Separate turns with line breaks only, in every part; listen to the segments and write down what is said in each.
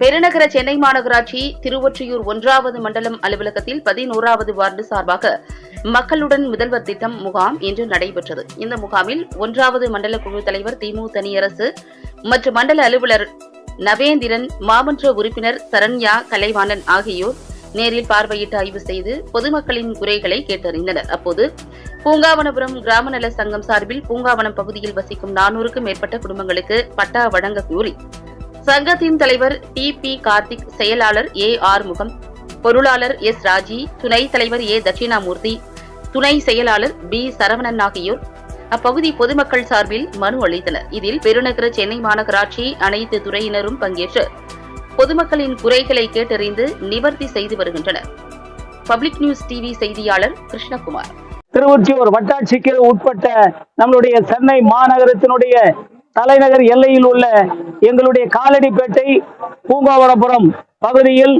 பெருநகர சென்னை மாநகராட்சி திருவொற்றியூர் ஒன்றாவது மண்டலம் அலுவலகத்தில் பதினோராவது வார்டு சார்பாக மக்களுடன் முதல்வர் திட்டம் முகாம் இன்று நடைபெற்றது. இந்த முகாமில் ஒன்றாவது மண்டல குழு தலைவர் திமு தனியரசு மற்றும் மண்டல அலுவலர் நவேந்திரன் மாமன்ற உறுப்பினர் சரண்யா கலைவாணன் ஆகியோர் நேரில் பார்வையிட்டு ஆய்வு செய்து பொதுமக்களின் குறைகளை கேட்டறிந்தனர். அப்போது பூங்காவனபுரம் கிராம நல சங்கம் சார்பில் பூங்காவனம் பகுதியில் வசிக்கும் நானூறுக்கும் மேற்பட்ட குடும்பங்களுக்கு பட்டா வழங்க கோரி சங்கத்தின் தலைவர் டி பி கார்த்திக் செயலாளர் ஏ ஆர் முகம் பொருளாளர் எஸ் ராஜி துணைத் தலைவர் ஏ தட்சிணாமூர்த்தி துணை செயலாளர் பி சரவணன் ஆகியோர் அப்பகுதி பொதுமக்கள் சார்பில் மனு அளித்தனர். இதில் பெருநகர சென்னை மாநகராட்சி அனைத்து துறையினரும் பங்கேற்று பொதுமக்களின் குறைகளை கேட்டறிந்து நிவர்த்தி செய்து வருகின்றனர். பப்ளிக் நியூஸ் டிவி செய்தியாளர் கிருஷ்ணகுமார்.
திருவொற்றியூர் வட்டாட்சிக்கு உட்பட்ட நம்மளுடைய சென்னை மாநகரத்தினுடைய தலைநகர் எல்லையில் உள்ள எங்களுடைய காலடிப்பேட்டை பூங்காவனபுரம் பகுதியில்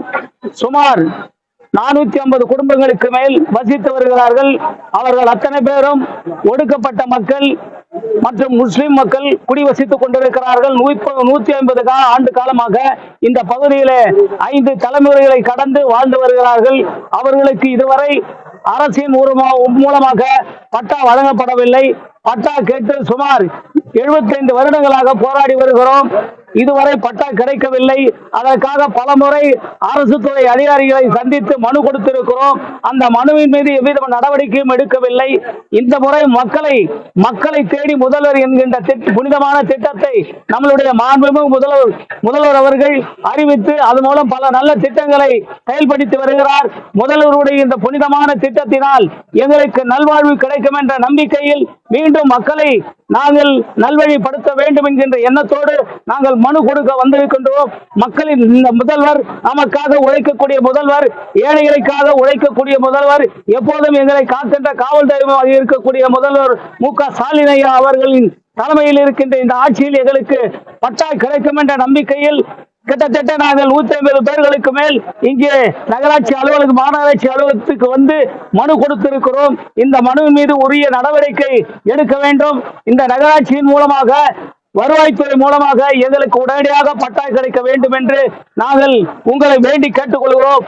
சுமார் நானூத்தி ஐம்பது குடும்பங்களுக்கு மேல் வசித்து வருகிறார்கள். அவர்கள் அத்தனை பேரும் ஒடுக்கப்பட்ட மக்கள் மற்றும் முஸ்லிம் மக்கள் குடிவசித்துக் கொண்டிருக்கிறார்கள். நூத்தி நூத்தி ஐம்பது கால ஆண்டு காலமாக இந்த பகுதியில ஐந்து தலைமுறைகளை கடந்து வாழ்ந்து வருகிறார்கள். அவர்களுக்கு இதுவரை அரசின் மூலமாக பட்டா வழங்கப்படவில்லை. பட்டா கேட்டு சுமார் 75 வருடங்களாக போராடி வருகிறோம். இதுவரை பட்டா கிடைக்கவில்லை. அதற்காக பலமுறை அரசு துறை அதிகாரிகளை சந்தித்து மனு கொடுத்திருக்கிறோம். அந்த மனுவின் மீது எவ்வித நடவடிக்கையும் எடுக்கவில்லை. இந்த முறை மக்களை மக்களை தேடி முதல்வர் என்கின்ற திட்ட- புனிதமான திட்டத்தை நம்மளுடைய மாண்புமிகு முதல்வர் முதல்வர் அவர்கள் அறிவித்து அது மூலம் பல நல்ல திட்டங்களை செயல்படுத்தி வருகிறார். முதல்வருடைய இந்த புனிதமான திட்டத்தினால் எங்களுக்கு நல்வாழ்வு கிடைக்கும் என்ற நம்பிக்கையில் மீண்டும் மக்களை நாங்கள் நல்வழிப்படுத்த வேண்டும் என்கின்ற எண்ணத்தோடு நாங்கள் மனு கொடுக்க வந்திருக்கின்றோம். மக்களின் இந்த முதல்வர் நமக்காக உழைக்கக்கூடிய முதல்வர் ஏழைகளுக்காக உழைக்கக்கூடிய முதல்வர் எப்போதும் எங்களை காக்கின்ற காவல் தெய்வமாக இருக்கக்கூடிய முதல்வர் மு க ஸ்டாலினையா அவர்களின் தலைமையில் இருக்கின்ற இந்த ஆட்சியில் எங்களுக்கு பட்டா கிடைக்கும் என்ற நம்பிக்கையில் கிட்டத்தட்ட நாங்கள் நூத்தி ஐம்பது பேர்களுக்கு மேல் இங்கே நகராட்சி அலுவலக மாநகராட்சி அலுவலகத்துக்கு வந்து மனு கொடுத்திருக்கிறோம். இந்த மனுவின் மீது உரிய நடவடிக்கை எடுக்க வேண்டும். இந்த நகராட்சியின் மூலமாக வருவாய்த்துறை மூலமாக எங்களுக்கு உடனடியாக பட்டா கிடைக்க வேண்டும் என்று நாங்கள் உங்களை வேண்டி கேட்டுக்கொள்கிறோம்.